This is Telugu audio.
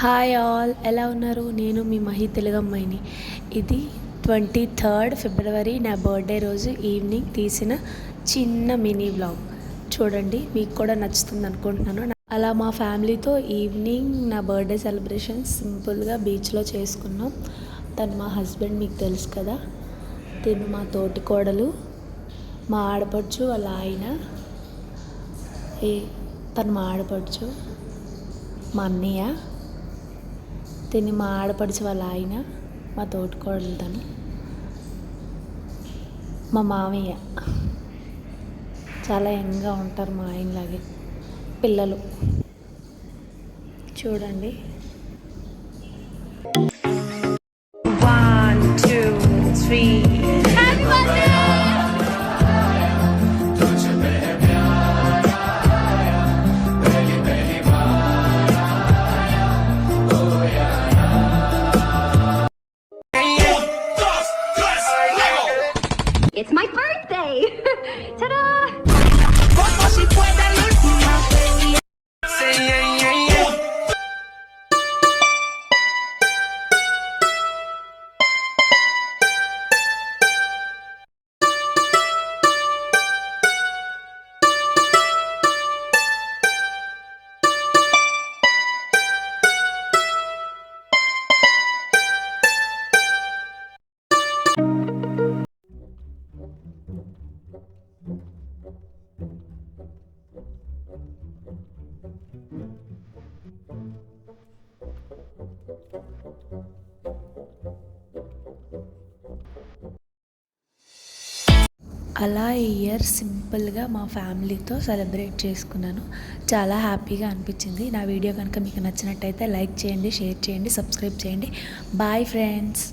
హాయ్ ఆల్ ఎలా ఉన్నారు? నేను మీ మహి తెలుగమ్మాయిని ఇది ట్వంటీ థర్డ్ ఫిబ్రవరి నా బర్త్డే రోజు ఈవినింగ్ తీసిన చిన్న మినీ వ్లాగ్ చూడండి మీకు కూడా నచ్చుతుంది అనుకుంటున్నాను. అలా మా ఫ్యామిలీతో ఈవినింగ్ నా బర్త్డే సెలబ్రేషన్ సింపుల్గా బీచ్లో చేసుకున్నాం. తను మా హస్బెండ్ మీకు తెలుసు కదా. తిను మా తోటి కోడలు మా ఆడపడుచు వాళ్ళ ఆయన. ఏ తను మా ఆడపడుచు మా అన్నయ్య. తిని మా ఆడపడిచి వాళ్ళ ఆయన మా తోటికోడలతను మా మామయ్య. చాలా యంగ్గా ఉంటారు మా ఆయనలాగే పిల్లలు. చూడండి. It's my birthday! Ta-da! అలా ఈ ఇయర్ సింపుల్గా మా ఫ్యామిలీతో సెలబ్రేట్ చేసుకున్నాను. చాలా హ్యాపీగా అనిపించింది. నా వీడియో కనుక మీకు నచ్చినట్టయితే లైక్ చేయండి షేర్ చేయండి సబ్స్క్రైబ్ చేయండి. Bye friends!